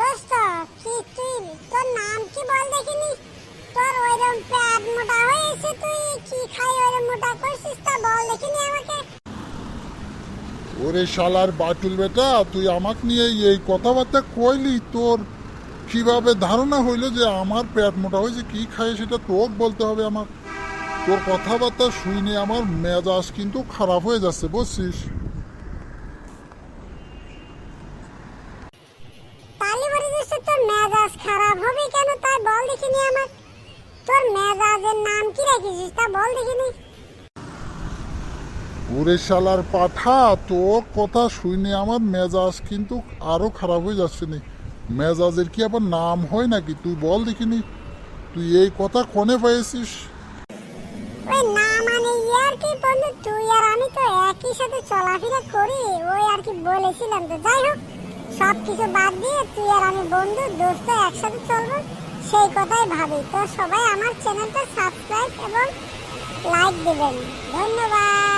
দোস্ত কি তুই তোর নাম কি বল দেখিনি? তোর ওইরকম মোটা হয়েছে তুই কি খাই মোটা করছিস তা বল দেখিনি আমাকে। ওরে শালার বাটুল বেটা, তুই আমাকে নিয়ে এই কথাবার্তা কইলি, তোর কীভাবে ধারণা হইল যে আমার পেট মোটা হয়েছে, কি খায় সেটা তোক বলতে হবে আমার তোর কথাবার্তা শুনে আমার মেজাজ কিন্তু খারাপ হয়ে যাচ্ছে, বুঝছিস তালি বলে দোস্ত তোর মেজাজ খারাপ হবে কেন তাই বল দেখিনি আমার তোর মেজাজের নাম কি রেখেছিস তা বল দেখিনি। ওরে শালার পাঠা তোর কথা শুনে আমার মেজাজ কিন্তু আরও খারাপ হয়ে যাচ্ছে নি। মেজাজের কি আবার নাম হয় নাকি তুই বল দেখিনি। তুই এই কথা কনে পেয়েছিস ওই না মানে ইয়ার কি বন্ধু তুই আর আমি তো একই সাথে চলাফেরা করি ওই আর কি বলেছিলাম তো। যাই হোক সব কিছু বাদ দিয়ে তুই আর আমি বন্ধু দোস্ত একসাথে চলবো। সেই কথাই ভাবি। তো সবাই আমার চ্যানেলটা সাবস্ক্রাইব এবং লাইক দেবেন। ধন্যবাদ।